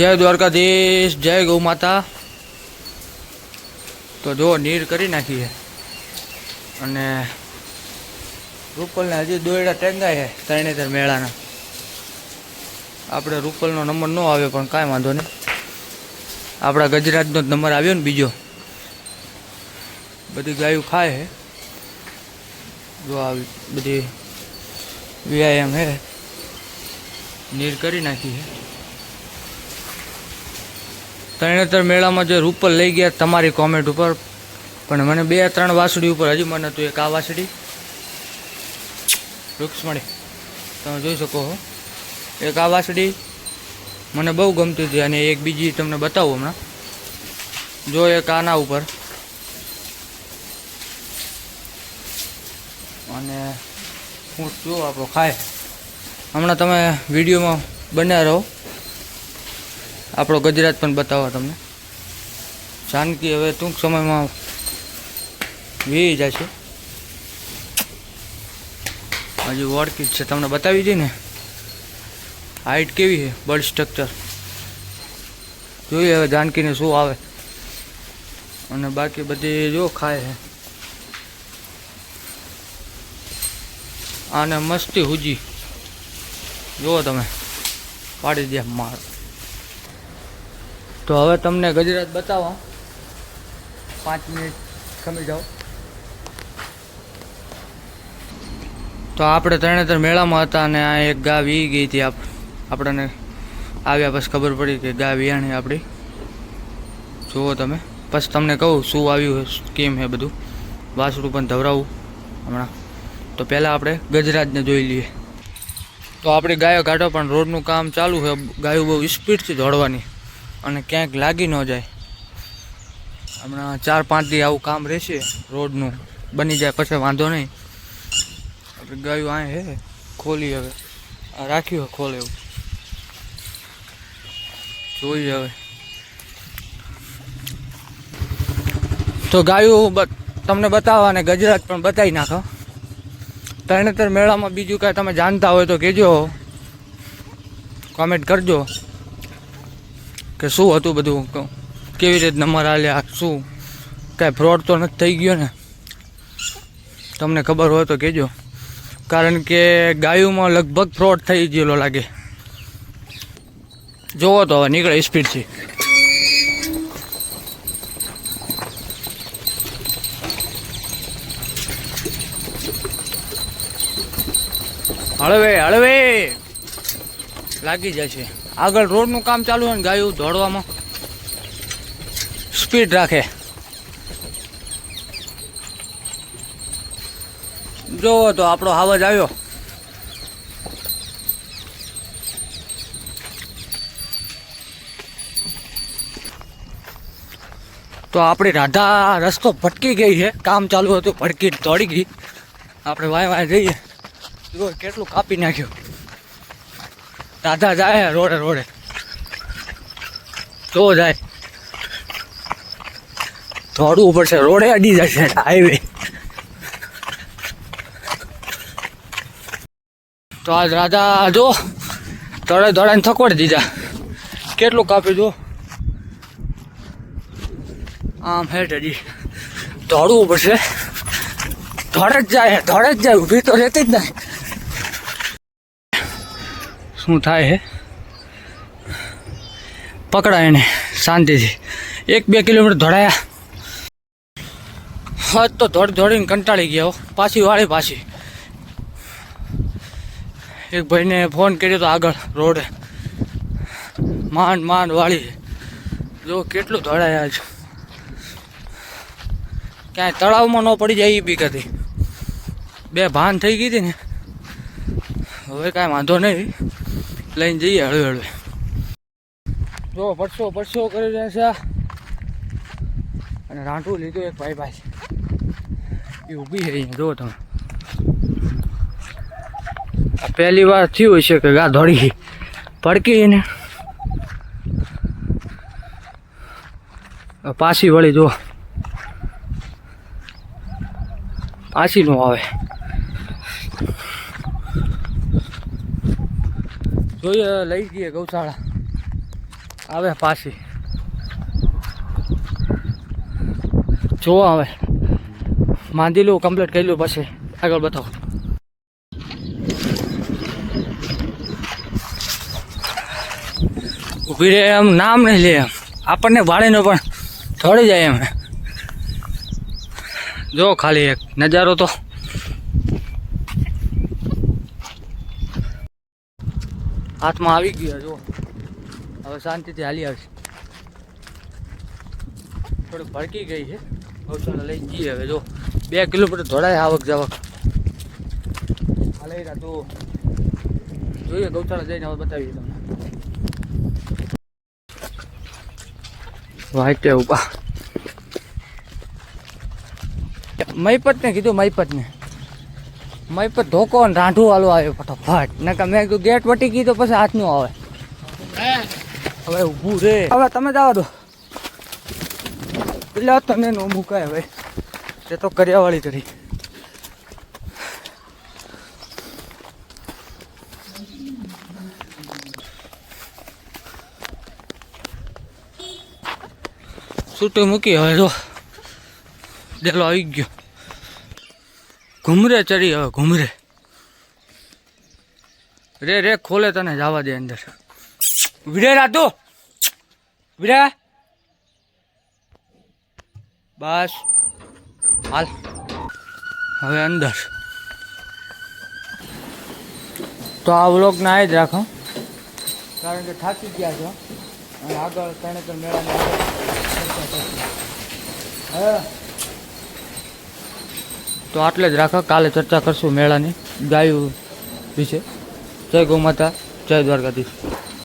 જય દ્વારકાધીશ, જય ગૌ માતા. તો જો નીર કરી નાખી છે. અને રૂપલને હજી દોયડા ટેંગાય છે ત્રણેતર મેળાના. આપણે રૂપલનો નંબર ન આવ્યો પણ કાંઈ વાંધો નહીં. આપણા ગજરાજનો જ નંબર આવ્યો ને બીજો. બધી ગાયું ખાય છે. જો આવી બધી વ્યાયામ હે નીર કરી નાખી છે. ત્રણેતર મેળામાં જે રૂપલ લઈ ગયા તમારી કોમેન્ટ ઉપર, પણ મને બે ત્રણ વાસળી ઉપર હજી મને હતું એક આ વાસળી. રૂક્ષ્મણી, તમે જોઈ શકો છો એક આ વાસળી મને બહુ ગમતી હતી અને એક બીજી તમને બતાવું હમણાં. જો એક આના ઉપર. અને હું જો આપણો ખાય. હમણાં તમે વિડીયોમાં બન્યા રહો. આપણો ગુજરાત પણ બતાવો તમને. જાનકી હવે ટૂંક સમયમાં વી જશે. હજી જ છે, તમને બતાવી દઈ ને? હાઈટ કેવી છે? બર્ડ સ્ટ્રક્ચર જોઈએ હવે જાનકીને શું આવે. અને બાકી બધી જો ખાય છે. આને મસ્તી હુજી. જુઓ તમે. પાડી દે માર. તો હવે તમને ગજરાત બતાવો. પાંચ મિનિટ ખમી જાઓ. તો આપણે ત્રણેતર મેળામાં હતા અને આ એક ગા વી ગઈ હતી આપ આપણને આવ્યા પછી ખબર પડી કે ગા વિયાણી આપણી. જુઓ તમે. પછી તમને કહું શું આવ્યું છે કેમ છે બધું. વાસડું પણ ધવરાવું હમણાં. તો પહેલાં આપણે ગજરાજને જોઈ લઈએ. તો આપણી ગાયો કાઢો પણ રોડનું કામ ચાલુ છે ગાયો બહુ સ્પીડથી દોડવાની. અને ક્યાંક લાગી ન જાય. હમણાં ચાર પાંચ દી આવું કામ રહેશે રોડનું. બની જાય પછી વાંધો નહીં. આપણે ગાયું આ હે, ખોલી હવે. રાખ્યું ખોલે એવું. જોઈએ હવે. તો ગાયું તમને બતાવવા અને ગજરાત પણ બતાવી નાખો. તરણેતર મેળામાં બીજું કાંઈ તમે જાણતા હોય તો કહેજો. કોમેન્ટ કરજો. કે શું હતું બધું? કેવી રીતે નંબર આલ્યા શું? કાંઈ ફ્રોડ તો નથી થઈ ગયો ને? તમને ખબર હોય તો કહેજો. કારણ કે ગાયોમાં લગભગ ફ્રોડ થઈ ગયેલો લાગે. જોવો તો હવે, નીકળે સ્પીડથી હળવે હળવે! લાગી જશે. આગળ રોડનું કામ ચાલુ હોય ને ગાયું દોડવામાં. સ્પીડ રાખે. જોવો તો આપણો હાવજ આવ્યો. તો આપણી રાધા રસ્તો ભટકી ગઈ છે. કામ ચાલુ હતું, ભટકી દોડી ગઈ. આપણે વાય વાય જઈએ. જો કેટલું કાપી નાખ્યું. દાદા જાય રોડે રોડે. તો જાય. દોડવું પડશે, રોડે અડી જશે હાઈવે તો આજ રાધા જો દોડે દોડાને થકવાડી દીધા. કેટલું કાપ્યું જો આમ હેઠ હજી દોડવું પડશે. ધોડે જ જાય ધોડે જ જાય, ઊભી તો રહેતી જ નહીં. શું થાય હે? પકડાય એને શાંતિથી. એક બે કિલોમીટર દોડાયા હદ તો દોડ દોડીને કંટાળી ગયા પાછી વાળી પાછી. એક ભાઈને ફોન કર્યો તો આગળ રોડે. માંડ માંડ વાળી. જો કેટલું દોડાયા આજ ક્યાંય તળાવમાં ન પડી જાય એ બીકતી બે ભાન થઈ ગઈ હતી ને. હવે કાંઈ વાંધો નહીં. લઈને જઈએ હળવે હળવે. જો પડશો પડશો કરી રહ્યા છે. અને રાંટું લીધું એક ભાઈ ભાઈ એ ઊભી અહીંયા જુઓ તમે. પહેલી વાર થયું છે કે ગા દોડી પડકી એને. પાછી વળી જો. પાછી નો આવે. જોઈએ, લઈ જઈએ ગૌશાળા. આવે પાછી. જોવો આવે માંદી લઉં કમ્પ્લીટ કરી લઉં પછી આગળ બતાવો. ઊભી રહે એમ, નામ નહીં લે એમ. આપણને વાળીનો પણ થોડી જાય એમ. જો ખાલી એક નજારો તો. હાથમાં આવી ગયો જો હવે શાંતિથી હાલી આવશે. થોડીક ભડકી ગઈ છે. ગૌશાળા લઈ જઈએ હવે જો બે કિલોમીટર ધોળાય આવક જાવક. હાલે તો જોઈએ, ગૌશાળા જઈને હવે બતાવીએ તમને. વાઈટે ઊભા મહીપત ને કીધું મહીપત ને પર ધોકો ને રાંઢું વાળો આવ્યો ફટાફટ. નકા મેં કીધું ગેટ વટી ગઈ તો પછી હાથનું આવે. હવે ઊભું રે. હવે તમે જવા દો. એટલે તમે નો મુકાય હવે. તે તો કર્યાવાળી કરી. છૂટું મૂકી હવે જો. દેલો આવી ગયો. ઘુમરે, ચડી હવે, ઘુમરે. રે રે, ખોલે તને, જવા દે અંદર. વિડે રાતો વિડે. બસ. હાલ. હવે અંદર. તો આ વ્લોગ ના જ રાખો. કારણ કે થાકી ગયા છો. અને આગળ ત્રણે ત્રણ મેળાની આગળ હા તો આટલે જ રાખો. કાલે ચર્ચા કરશું મેળાની ગાયું વિશે. જય ગૌ માતા, જય દ્વારકાધીશ.